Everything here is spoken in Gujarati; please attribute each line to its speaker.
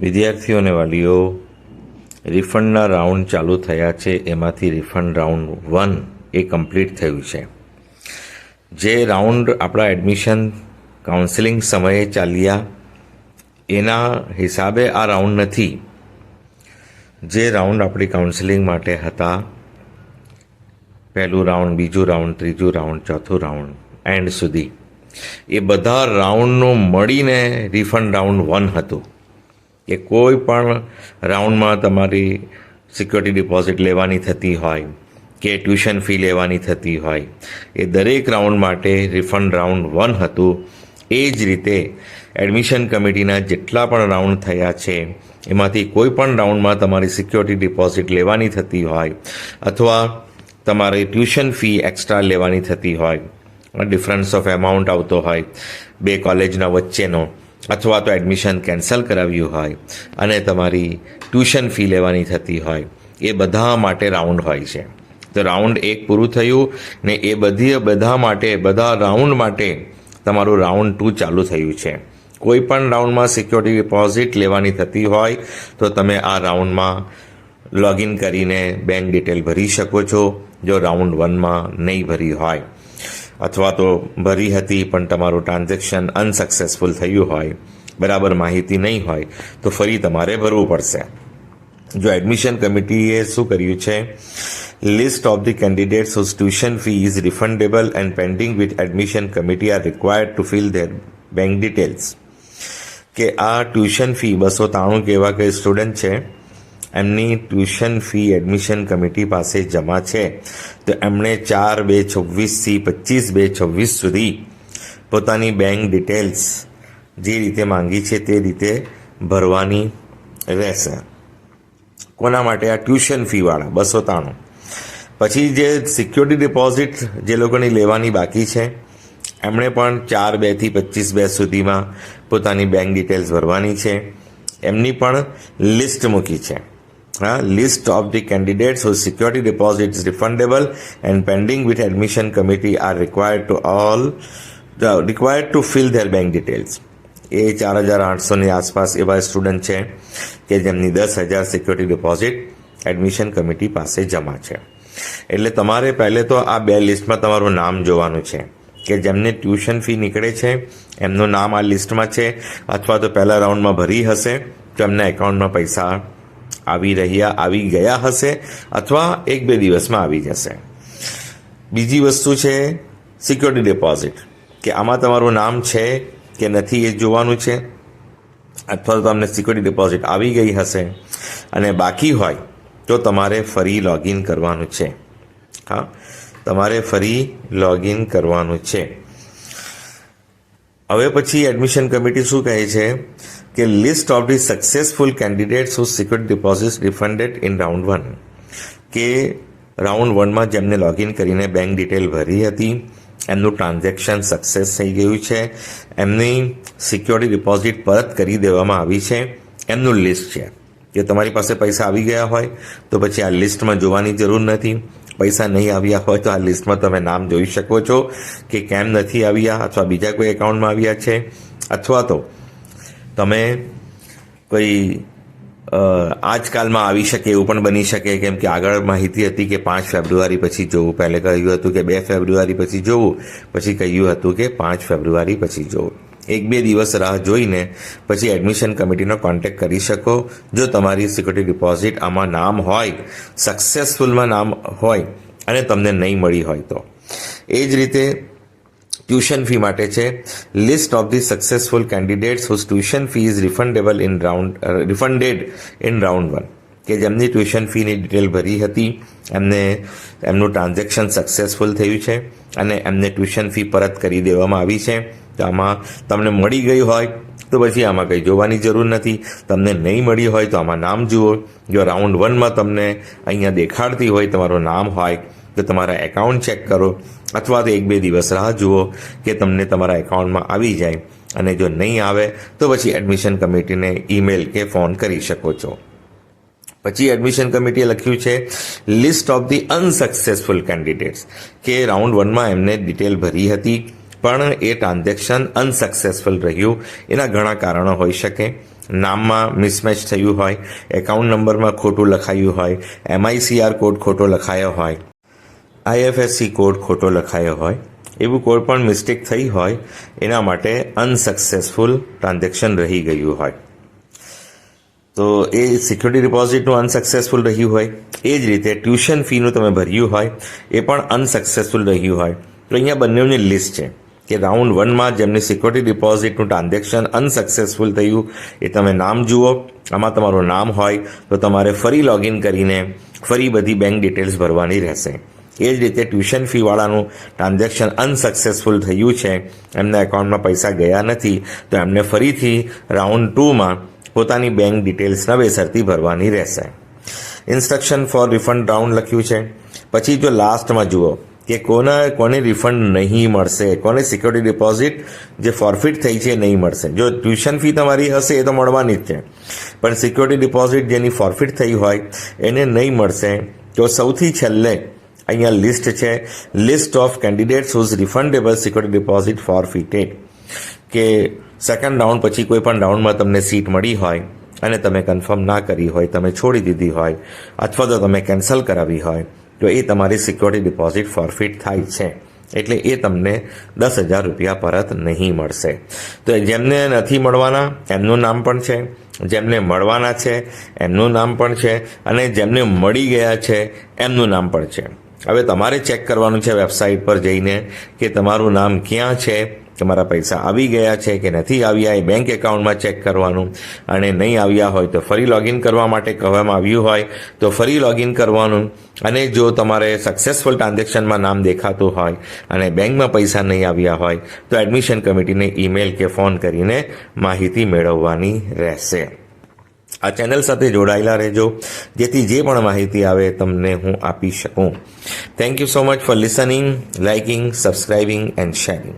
Speaker 1: વિદ્યાર્થીઓ અને વાલીઓ, રિફંડના રાઉન્ડ ચાલુ થયા છે. એમાંથી રિફંડ રાઉન્ડ વન એ કમ્પ્લીટ થયું છે. જે રાઉન્ડ આપણા એડમિશન કાઉન્સિલિંગ સમયે ચાલ્યા, એના હિસાબે આ રાઉન્ડ નથી. જે રાઉન્ડ આપણી કાઉન્સેલિંગ માટે હતા, પહેલું રાઉન્ડ, બીજું રાઉન્ડ, ત્રીજું રાઉન્ડ, ચોથું રાઉન્ડ, એન્ડ સુધી. એ બધા રાઉન્ડનું મળીને રિફંડ રાઉન્ડ વન હતું. કે કોઈ પણ રાઉન્ડમાં તમારી સિક્યોરિટી ડિપોઝિટ લેવાની થતી હોય, કે ટ્યુશન ફી લેવાની થતી હોય, એ દરેક રાઉન્ડ માટે રિફંડ રાઉન્ડ વન હતું. એ જ રીતે એડમિશન કમિટીના જેટલા પણ રાઉન્ડ થયા છે, એમાંથી કોઈ પણ રાઉન્ડમાં તમારી સિક્યોરિટી ડિપોઝિટ લેવાની થતી હોય અથવા તમારી ટ્યુશન ફી એક્સ્ટ્રા લેવાની થતી હોય. ડિફરન્સ ઓફ એમાઉન્ટ આવતો હોય બે કોલેજના વચ્ચેનો. અથવા તો એડમિશન કેન્સલ કરાવ્યું હોય અને તમારી ટ્યુશન ફી લેવાની થતી હોય, એ બધા માટે રાઉન્ડ હોય છે. તો રાઉન્ડ એક પૂરું થયું ને એ બધી, બધા માટે, બધા રાઉન્ડ માટે તમારું રાઉન્ડ ટુ ચાલુ થયું છે. કોઈ પણ રાઉન્ડમાં સિક્યોરિટી ડિપોઝિટ લેવાની થતી હોય, તો તમે આ રાઉન્ડમાં લોગિન કરીને બેંક ડિટેલ ભરી શકો છો, જો રાઉન્ડ વનમાં નહીં ભરી હોય. અથવા તો ભરી હતી, પણ તમારું ટ્રાન્ઝેક્શન અનસક્સેસફુલ થયું હોય, બરાબર માહિતી નહીં હોય, તો ફરી તમારે ભરવું પડશે. જો એડમિશન કમિટીએ શું કર્યું છે? List of the candidates whose tuition fee is refundable and pending with admission committee are required to fill their bank details કે આ ટ્યુશન ફી બસો ત્રાણું કે એવા કંઈ સ્ટુડન્ટ છે? એમની ટ્યુશન ફી એડમિશન કમિટી પાસે જમા છે. તો એમણે ચાર બે છવ્વીસથી પચીસ બે છવ્વીસ સુધી પોતાની બેંક ડિટેલ્સ જે રીતે માંગી છે તે રીતે ભરવાની રહેશે. કોના માટે? આ ટ્યુશન ફીવાળા બસો ત્રાણું. પછી જે સિક્યોરિટી ડિપોઝિટ જે લોકોની લેવાની બાકી છે, એમણે પણ ચાર બેથી પચીસ બે સુધીમાં પોતાની બેંક ડિટેલ્સ ભરવાની છે. એમની પણ લિસ્ટ મૂકી છે. હા list of the candidates whose security deposit is refundable and pending with admission committee are required to all required to fill their bank details. એ ચાર હજાર આઠસોની આસપાસ એવા સ્ટુડન્ટ છે કે જેમની દસ હજાર સિક્યોરિટી ડિપોઝિટ એડમિશન કમિટી પાસે જમા છે. એટલે તમારે પહેલે તો આ બે લિસ્ટમાં તમારું નામ જોવાનું છે કે જેમને ટ્યુશન ફી નીકળે છે, એમનું નામ આ લિસ્ટમાં છે, અથવા તો પહેલા રાઉન્ડમાં ભરી હશે, તો એમના એકાઉન્ટમાં પૈસા આવી રહ્યા, આવી ગયા હશે અથવા એક બે દિવસમાં આવી જશે. બીજી વસ્તુ છે સિક્યોરિટી ડિપોઝિટ કે આમાં તમારું નામ છે કે નથી એ જોવાનું છે, અથવા તો તમને સિક્યોરિટી ડિપોઝિટ આવી ગઈ હશે અને બાકી હોય તો તમારે ફરી લોગિન કરવાનું છે. હા, તમારે ફરી લોગિન કરવાનું છે. હવે પછી એડમિશન કમિટી શું કહે છે કે list of the successful candidates who security deposit refunded in round one કે રાઉન્ડ વનમાં જેમને લોગિન કરીને બેંક ડિટેલ ભરી હતી, એમનું ટ્રાન્ઝેક્શન સક્સેસ થઈ ગયું છે, એમની સિક્યોરિટી ડિપોઝિટ પરત કરી દેવામાં આવી છે, એમનું લિસ્ટ છે. કે તમારી પાસે પૈસા આવી ગયા હોય, તો પછી આ લિસ્ટમાં જોવાની જરૂર નથી. પૈસા નહીં આવ્યા હોય તો આ લિસ્ટમાં તમે નામ જોઈ શકો છો કે કેમ નથી આવ્યા અથવા બીજા કોઈ એકાઉન્ટમાં આવ્યા છે. અથવા તો તમે કોઈ આજકાલમાં આવી શકે એવું પણ બની શકે કેમ કે આગળ માહિતી હતી કે પાંચ ફેબ્રુઆરી પછી જોવું. પહેલે કહ્યું હતું કે બે ફેબ્રુઆરી પછી જોવું. પછી કહ્યું હતું કે પાંચ ફેબ્રુઆરી પછી જોવું. એક બે દિવસ રાહ જોઈને પછી એડમિશન કમિટીનો કોન્ટેક્ટ કરી શકો. જો તમારી સિક્યુરિટી ડિપોઝિટ આમાં નામ હોય સક્સેસફુલમાં નામ હોય અને તમને નહીં મળી હોય તો. એ જ રીતે ટ્યુશન ફી માટે છે. List of the successful candidates whose tuition fee is refundable in round refunded in round one કે જેમની ટ્યુશન ફીની ડિટેલ ભરી હતી, એમને, એમનું ટ્રાન્ઝેક્શન સક્સેસફુલ થયું છે અને એમને ટ્યુશન ફી પરત કરી દેવામાં આવી છે. આમાં તમને મળી ગઈ હોય, તો પછી આમાં કંઈ જોવાની જરૂર નથી. તમને નહીં મળી હોય તો આમાં નામ જુઓ. જો રાઉન્ડ વનમાં તમને અહીંયા દેખાડતી હોય, તમારું નામ હોય, તો તમારા એકાઉન્ટ ચેક કરો. અથવા તો એક બે દિવસ રાહ જુઓ કે તમને તમારા એકાઉન્ટમાં આવી જાય. અને જો નહીં આવે, તો પછી એડમિશન કમિટીને ઈમેલ કે ફોન કરી શકો છો. પછી એડમિશન કમિટીએ લખ્યું છે, list of the unsuccessful candidates. કે રાઉન્ડ વનમાં એમને ડિટેલ ભરી હતી. પણ એ ટ્રાન્ઝેક્શન અનસક્સેસફુલ રહ્યું. એના ઘણા કારણો હોઈ શકે. નામમાં મિસમેચ થયું હોય, એકાઉન્ટ નંબરમાં ખોટું લખાયું હોય એમઆઈસીઆર કોડ ખોટો લખાયો હોય આઈએફએસસી કોડ ખોટો લખાયો હોય, એવું કોઈ પણ મિસ્ટેક થઈ હોય, એના માટે અનસક્સેસફુલ ટ્રાન્ઝેક્શન રહી ગયું હોય. તો એ સિક્યુરિટી ડિપોઝિટનું અનસક્સેસફુલ રહ્યું હોય, એ જ રીતે ટ્યુશન ફીનું તમે ભર્યું હોય, એ પણ અનસક્સેસફુલ રહ્યું હોય. તો અહીંયા બંનેની લિસ્ટ છે. કે રાઉન્ડ વનમાં જેમની સિક્યોરિટી ડિપોઝિટનું ટ્રાન્ઝેક્શન અનસક્સેસફુલ થયું, એ તમે નામ જુઓ. આમાં તમારું નામ હોય તો તમારે ફરી લોગિન કરીને ફરી બધી બેંક ડિટેલ્સ ભરવાની રહેશે. એ જ રીતે ટ્યુશન ફીવાળાનું ટ્રાન્ઝેક્શન અનસક્સેસફુલ થયું છે. એમના એકાઉન્ટમાં પૈસા ગયા નથી, તો એમને ફરીથી રાઉન્ડ ટુમાં પોતાની બેંક ડિટેલ્સ નવેસરથી ભરવાની રહેશે. ઇન્સ્ટ્રક્શન ફોર રિફંડ રાઉન્ડ લખ્યું છે. પછી જો લાસ્ટમાં જુઓ કે કોના કોને રિફંડ નહીં મળશે, કોને સિક્યોરિટી ડિપોઝિટ જે ફોરફિટ થઈ છે એ નહીં મળશે. જો ટ્યુશન ફી તમારી હશે એ તો મળવાની જ છે. પણ સિક્યોરિટી ડિપોઝિટ જેની ફોરફિટ થઈ હોય, એને નહીં મળશે, તો સૌથી છેલ્લે અહીંયા લિસ્ટ છે list of candidates whose refundable security deposit forfeited કે સેકન્ડ રાઉન્ડ પછી કોઈ પણ રાઉન્ડમાં તમને સીટ મળી હોય અને તમે કન્ફર્મ ના કરી હોય, તમે છોડી દીધી હોય, અથવા તો તમે કેન્સલ કરાવી હોય તો એ તમારી સિક્યોરિટી ડિપોઝિટ ફોરફિટ થાય છે, એટલે એ તમને દસ હજાર રૂપિયા પરત નહીં મળશે. તો જેમને નથી મળવાના, એમનું નામ પણ છે. જેમને મળવાના છે, એમનું નામ પણ છે. અને જેમને મળી ગયા છે, એમનું નામ પણ છે. હવે તમારે ચેક કરવાનું છે વેબસાઇટ પર જઈને કે તમારું નામ ક્યાં છે તમારા પૈસા આવી ગયા છે કે નથી આવ્યા, એ બેંક એકાઉન્ટમાં ચેક કરવાનું. અને નહીં આવ્યા હોય તો ફરી લોગિન કરવા માટે કહેવામાં આવ્યું હોય તો ફરી લોગિન કરવાનું. અને જો તમારે સક્સેસફુલ ટ્રાન્ઝેક્શનમાં નામ દેખાતું હોય અને બેંકમાં પૈસા નહીં આવ્યા હોય તો એડમિશન કમિટીને ઈમેલ કે ફોન કરીને માહિતી મેળવવાની રહેશે. આ ચેનલ સાથે જોડાયેલા રહેજો, જેથી જે પણ માહિતી આવે તમને હું આપી શકું. Thank you so much for listening liking subscribing and sharing